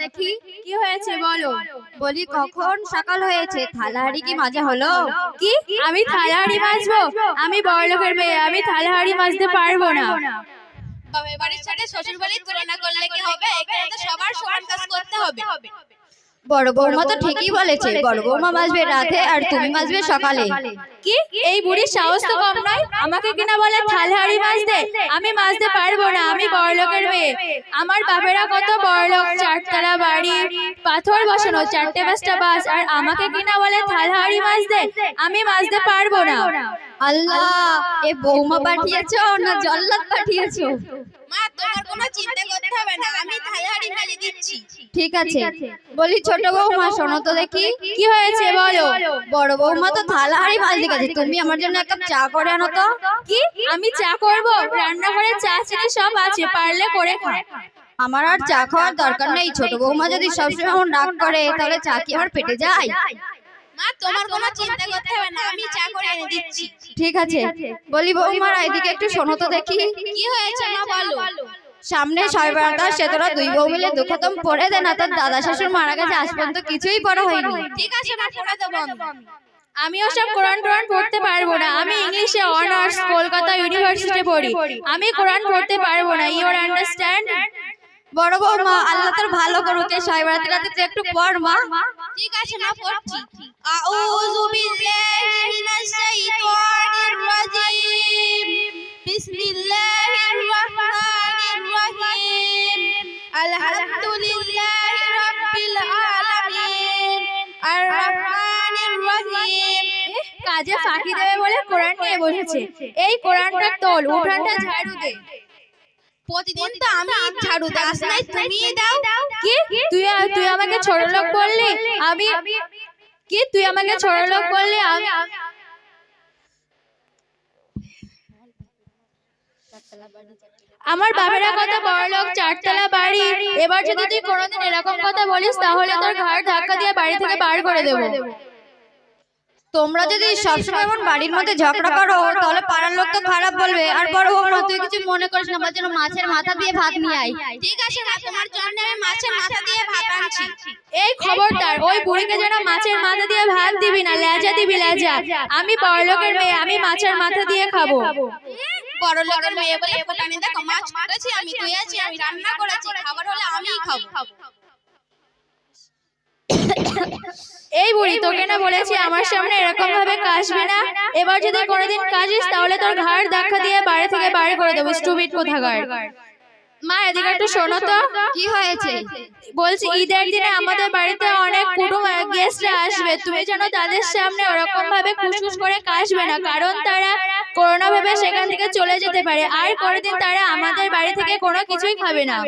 দেখি কি হয়েছে বলো। বলি। কখন সকাল হয়েছে? থালাহাড়ি কি মাজা হলো? কি? আমি থালাহাড়ি মাজবো? আমি বড়লোকের মেয়ে আমি থালাহাড়ি মাজতে পারব না। বাবা বাড়ির সাথে শ্বশুর বাড়ির তুলনা করলে কি হবে? এখানে তো সবার সমান কাজ করতে হবে। বড় বৌমা তো ঠিকই বলেছে বড় বৌমা মাজবে রাতে আর তুমি মাজবে সকালে। কি? এই বুড়ির সাহস তো কম নয়? আমাকে কিনা বলে থালহাড়ি মাজতে আমি মাজতে পারব না আমি বড়লোকের মেয়ে। আমার বাপেরা কত বড়লোক চারতলা বাড়ি পাথর বসানো চারটে পাঁচটা বাস আর আমাকে কিনা বলে থালহাড়ি মাজতে আমি মাজতে পারব না। আল্লাহ এ বৌমা পাঠিয়েছো না জল্লাদ পাঠিয়েছো। মা তোমার কোনো চিন্তা করতে হবে না। আমি থালাহাড়ি মেলে দিচ্ছি। ঠিক আছে। বলি ছোট বৌমা শোনো তো দেখি। কি হয়েছে বলো? বড় বৌমা তো থালাহাড়ি মাজতে গেছে। তুমি আমার জন্য এক কাপ চা করে আনো তো। কি? আমি চা করব? রান্নাঘরে চা চিনি সব আছে। পারলে করে খা আমার আর চা খাওয়ার দরকার নেই। ছোট বৌমা যদি সবসময় এমন রাগ করে তাহলে চা কি আমার পেটে যায়? মা তোমার কোনো চিন্তা করতে হবে না। আমি চা করে এনে দিচ্ছি। ঠিক আছে। বলি বৌমারা এদিকে একটু শোনো তো দেখি। কি হয়েছে? মা বলো সামনে ছয় বেড়াতে সে তোরা দুই বউ মিলে দুঃখতম পড়ে দে না তোর দাদা শ্বশুর মারা গেছে আজ পর্যন্ত কিছুই পড়া হয়নি। ঠিক আছে মা পড়ে দেবো আমি। ওসব কোরআন টোরআন পড়তে পারব না। আমি ইংলিশে অনার্স কলকাতা ইউনিভার্সিটি পড়ি। আমি কোরআন পড়তে পারব না। ইউর আন্ডারস্ট্যান্ড বড় বৌমা আল্লাহ তোর ভালো করুক। এই ছয় রাতে একটু পড় মা। ঠিক আছে মা পড়ছি। আউযু বিল্লাহি কাজে ফাঁকি দেবে বলে কোরআন নিয়ে বসেছে। এই কোরআনটা তোল উঠানটা ঝাড়ু দে। প্রতিদিন তো আমি ঝাড়ু দাও নাই তুমি দাও। কি? তুই তুই আমাকে ছোট লোক বললি? আমি কি? তুই আমাকে ছোট লোক বললি? আমি আমার বাবারা কত বড় লোক চারতলা বাড়ি। এবার যদি তুই কোনোদিন এরকম কথা বলিস তাহলে তোর ঘাড় ধাক্কা দিয়ে বাড়ি থেকে বার করে দেবো। তোমরা যদি সবসময় এমন বাড়ির মধ্যে ঝগড়া করো তাহলে পাড়ার লোক তো খারাপ বলবে আর বড় বৌমা তুই কিছু মনে করিস না আমার জন্য মাছের মাথা দিয়ে ভাত নিয়ে আয় ঠিক আছে মা তোমার জন্য আমি মাছের মাথা দিয়ে ভাত আনছি এই খবরদার ওই বুড়িকে যেন মাছের মাথা দিয়ে ভাত দিবি না লেজা দিবি লেজা আমি বড়লোকের মেয়ে আমি মাছের মাথা দিয়ে খাব বড় লোকের মেয়ে বলে ফোটানি দেখো মাছ করেছি আমি ধুয়েছি আমি রান্না করেছি খাবার হলে আমিই খাব এই বুড়ি তোকে না বলেছি আমার সামনে এরকম ভাবে কাশবি না? এবার যদি কোনোদিন কাজিস তাহলে তোর ঘাড় ধাক্কা দিয়ে বাড়ি থেকে বাড়ি করে দেবো স্টুপিড কোথাকার। মা এদিকে একটু শোনো তো। কি হয়েছে? বলছি ঈদের দিনে আমাদের বাড়িতে অনেক কুটুম গেস্টরা আসবে। তুমি যেন তাদের সামনে ওরকম ভাবে খুশখুশ করে কাশবে না কারণ তারা করোনা ভাবে সেখান থেকে চলে যেতে পারে। আর কোনোদিন তারা আমাদের বাড়ি থেকে কোনো কিছুই খাবে না।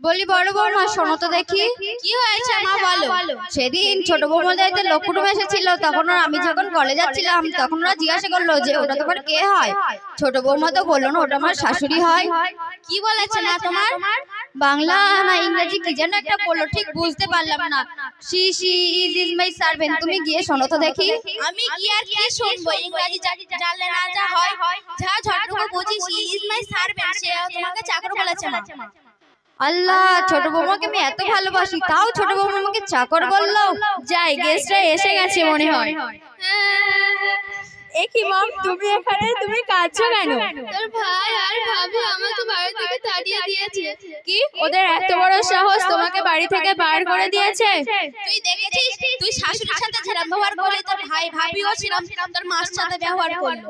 বলি বড় বৌমা শোনো তো দেখি। কি হয়েছে মা বলো। সেদিন ছোট বৌমার দায়িত্বে লোক কুটুম এসেছিল তখন আমি যখন কলেজ যাচ্ছিলাম তখন ওরা জিজ্ঞাসা করল যে ওটা তোমার কে হয়? ছোট বৌমা তো বলল না ওটা আমার শাশুড়ি হয়। কি বলেছে মা তোমার? বাংলা না ইংরেজি কি যেন একটা বলল ঠিক বুঝতে পারলাম না। She she is is my servant তুমি গিয়ে শোনো তো দেখি। আমি কি আর কি শুনব? ইংরেজি জানলে না যা হয় যা ঝটটুকু বুঝি সি ইজ মাই সার্ভেন্ট সে তোমাকে চাকর বলেছে মা আল্লাহ ছোট বৌমাকে আমি এত ভালোবাসি তাও ছোট বৌমা আমাকে চাকর বলল? যাই গেস্টরা এসে গেছে মনে হয়। মম তুমি এখানে তুমি কাঁদছো কেন? তোর ভাই আর ভাবি আমাকে বাড়ি থেকে তাড়িয়ে দিয়েছে। কি? ওদের এত বড় সাহস তোমাকে বাড়ি থেকে বার করে দিয়েছে? তুই দেখেছিস? তুই শাশুড়ির সাথে যেরকম ব্যবহার করলি তোর ভাই ভাবিও ছিলাম তোর মার সাথে ব্যবহার করল।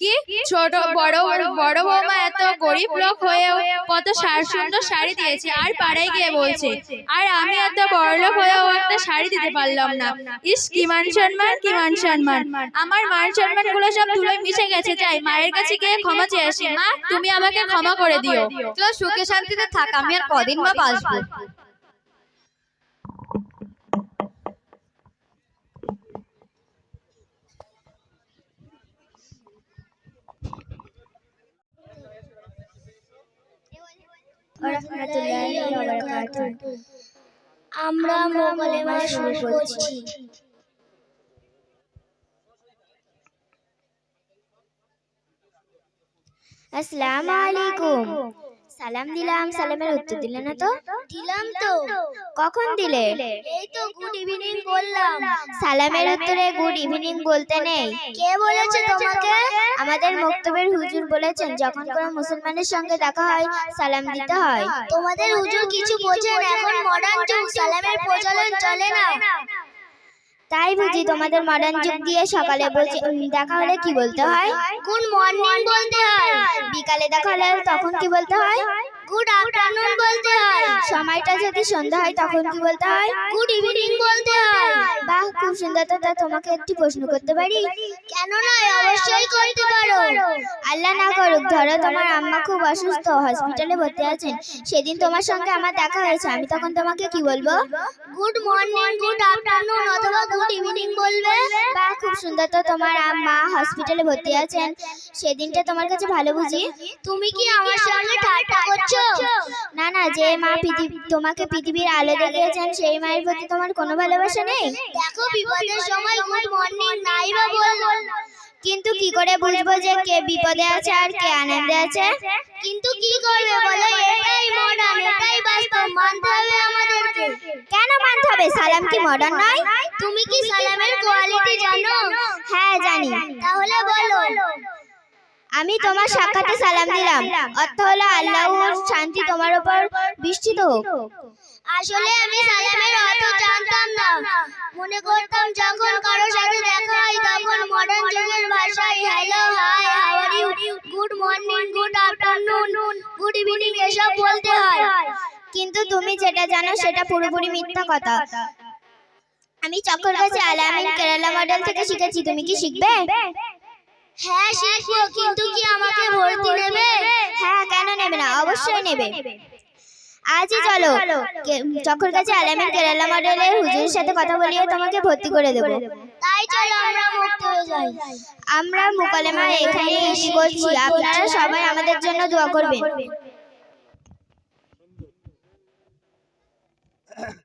কি? ছোট বড় বড় বৌমা এত গরিব লোক হয়েও কত সার সুন্দর শাড়ি দিয়েছে। আর পাড়ায় গিয়ে বলছে আর আমি এত বড় লোক হয়েও একটা শাড়ি দিতে পারলাম না। ইস কি মান সম্মান কি মান সম্মান? আমার মান সম্মানগুলো সব ধুলোয় মিশে গেছে। চাই মায়ের কাছে গিয়ে ক্ষমা চেয়ে আসি। মা তুমি আমাকে ক্ষমা করে দিও। তো সুখে শান্তিতে থাক আমি আর কদিন বা বাঁচবো। আমরা মোগলে মাস শুরু করছি আসসালামু আলাইকুম সালাম দিলাম সালামের উত্তর দিলে না তো? দিলাম তো। কখন দিলে? এই তো গুড ইভিনিং বললাম। সালামের উত্তরে গুড ইভিনিং বলতে নেই। কে বলেছে তোমাকে? আমাদের মক্তবের হুজুর বলেছেন যখন কোনো মুসলমানের সঙ্গে দেখা হয় সালাম দিতে হয়। তোমাদের হুজুর কিছু বোঝেন এখন মডার্ন যুগ সালামের প্রচলন চলে না। তাই বুঝি তোমাদের মডার্ন যুগ দিয়ে সকালে দেখা হলে কি বলতে হয়? গুড মর্নিং বলতে হয়। বিকালে দেখা হলে তখন কি বলতে হয়? গুড আফটারনুন বলতে হয়। সময়টা যদি সন্ধ্যা হয় তখন কি বলতে হয়? গুড ইভিনিং বলতে হয়। বাহ খুব সুন্দর তা তোমাকে একটি প্রশ্ন করতে পারি? কেন নয় অবশ্যই করতে পারো। আল্লাহ না করুক, ধরো তোমার আম্মা খুব অসুস্থ হসপিটালে ভর্তি আছেন। সেদিন তোমার সঙ্গে আমার দেখা হয়েছে। আমি তখন তোমাকে কি বলব? গুড মর্নিং গুড আফটারনুন অথবা গুড ইভিনিং বলবে। বাহ খুব সুন্দর তো তোমার আম্মা হসপিটালে ভর্তি আছেন। সেদিনটা তোমার কাছে ভালো বুঝি? তুমি কি আমার সঙ্গে ঠাট্টা করছ? না না, যে মা পৃথিবী, তোমাকে পৃথিবীর আলো দেখিয়েছেন, সেই মায়ের প্রতি তোমার কোনো ভালোবাসা নেই? দেখো বিপদের সময় গুড মর্নিং নাই বা বলব কিন্তু কি করে বুঝব যে কে বিপদে আছে আর কে আনন্দে আছে? কিন্তু কি করবে বলো, এটাই মডার্ন এটাই বাস্তব, মানতে হবে আমাদেরকে। কেন মানতে হবে? সালাম কি মডার্ন নয়? তুমি কি সালামের কোয়ালিটি জানো? হ্যাঁ জানি। তাহলে বলো। আমি তোমার সাক্ষাতে সালাম দিলাম। অর্থ হলো আল্লাহর শান্তি তোমার উপর বৃষ্টিত হোক। আসলে আমি সালামের অর্থ জানতাম না। মনে করতাম যখন কারও সাথে দেখা হয় তখন মডার্ন যুগের ভাষায় hello hi how are you good morning good afternoon good evening এসব বলতে হয়। কিন্তু তুমি যেটা জানো সেটা পুরোপুরি মিথ্যা কথা। আমি চক্কর কাছে আলামিন কেরালা মডেল থেকে শিখেছি। তুমি কি শিখবে? হ্যাঁ শিখব। কিন্তু কি আমাকে ভর্তি নেবে? হ্যাঁ কেন নেবে না? অবশ্যই নেবে। আজই চলো। চক্র চক্কর কাছে আলামিন কেরালা মডেলের হুজুরের সাথে কথা বলিয়ে তোমাকে ভর্তি করে দেবো। তাই চলো আমরা মুক্ত হয়ে যাই। আমরা মুকালেমা এখানে করছি আপনারা সবাই আমাদের জন্য দোয়া করবেন।